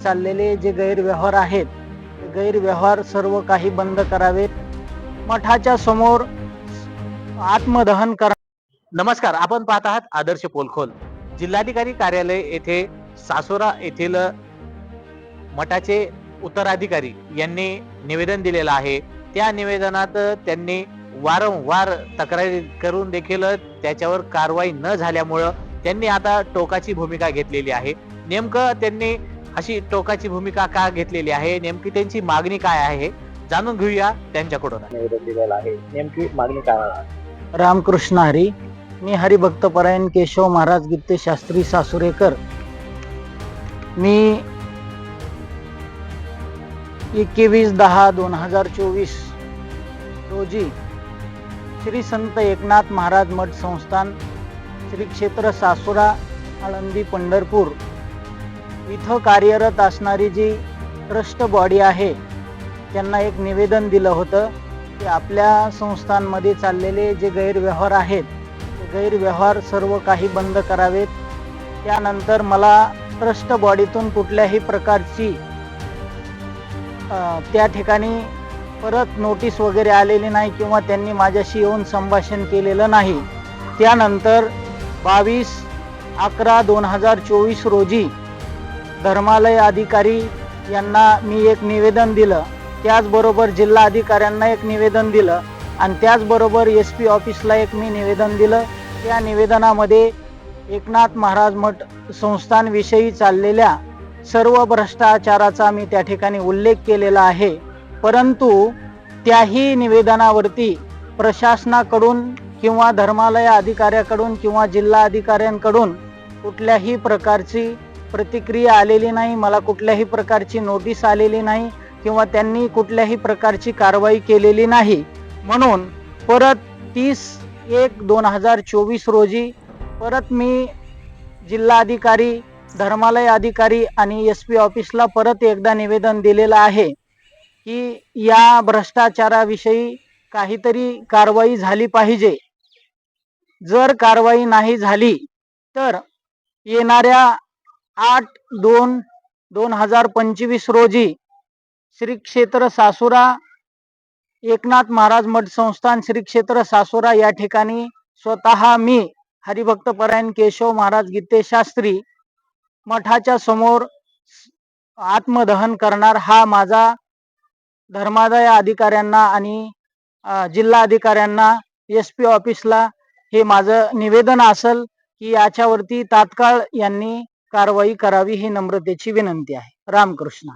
चाललेले जे गैरव्यवहार आहेत ते गैरव्यवहार सर्व काही बंद करावेत. मठाच्या समोर आत्मदहन करा. नमस्कार आपण पाहत आहात आदर्श पोलखोल. जिल्हाधिकारी कार्यालय येथे सासोरा येथील मठाचे उत्तराधिकारी यांनी निवेदन दिलेलं आहे. त्या निवेदनात त्यांनी वारंवार तक्रारी करून देखील त्याच्यावर कारवाई न झाल्यामुळं त्यांनी आता टोकाची भूमिका घेतलेली आहे. नेमकं त्यांनी अशी टोकाची भूमिका का घेतलेली आहे? नेमकी त्यांची मागणी काय आहे? जाणून घेऊया त्यांच्याकडून. निवेदन दिलेलं आहे. नेमकी मागणी काय आहे? रामकृष्ण हरी मी हरिभक्तपरायण केशव महाराज गित्ते शास्त्री सासुरेकर. मी एकवीस दहा दोन हजार चोवीस रोजी श्री संत एकनाथ महाराज मठ संस्थान श्री क्षेत्र सासुरा आळंदी पंढरपूर. इथं कार्यरत असणारी जी ट्रस्ट बॉडी आहे त्यांना एक निवेदन दिलं होतं की आपल्या संस्थांमध्ये चाललेले जे गैरव्यवहार आहेत ते गैरव्यवहार सर्व काही बंद करावेत. त्यानंतर मला ट्रस्ट बॉडीतून कुठल्याही प्रकारची त्या ठिकाणी परत नोटीस वगैरे आलेली नाही किंवा त्यांनी माझ्याशी येऊन संभाषण केलेलं नाही. त्यानंतर बावीस अकरा दोन हजार चोवीस रोजी धर्मालय अधिकारी यांना मी एक निवेदन दिलं. त्याचबरोबर जिल्हा अधिकाऱ्यांना एक निवेदन दिलं आणि त्याचबरोबर एस पी ऑफिसला एक मी निवेदन दिलं. त्या निवेदनामध्ये एकनाथ महाराज मठ संस्थांविषयी चाललेल्या सर्व भ्रष्टाचाराचा मी त्या ठिकाणी उल्लेख केलेला आहे. परंतु त्याही निवेदनावरती प्रशासनाकडून किंवा धर्मालय अधिकाऱ्याकडून किंवा जिल्हा अधिकाऱ्यांकडून कुठल्याही प्रकारची प्रतिक्रिया आलेली नाही मला कुठल्याही प्रकारची नोटीस आलेली नाही किंवा त्यांनी कुठल्याही प्रकारची कारवाई केलेली नाही. म्हणून परत तीस एक दोन हजार चोवीस रोजी परत मी जिल्हाधिकारी धर्मालय अधिकारी आणि एस पी ऑफिसला परत एकदा निवेदन दिलेलं आहे की या भ्रष्टाचाराविषयी काहीतरी कारवाई झाली पाहिजे. जर कारवाई नाही झाली तर येणाऱ्या आठ दोन दोन हजार पंचवीस रोजी श्री क्षेत्र सासुरा एकनाथ महाराज मठ संस्थान श्री क्षेत्र सासुरा या ठिकाणी स्वतः मी हरिभक्तपरायण केशव महाराज गीते शास्त्री मठाच्या समोर आत्मदहन करणार हा माझा धर्मादाय अधिकाऱ्यांना आणि जिल्हा अधिकाऱ्यांना एस पी ऑफिसला हे माझं निवेदन असेल की याच्यावरती तात्काळ यांनी कारवाई करावी ही नम्रतेची विनंती आहे. रामकृष्ण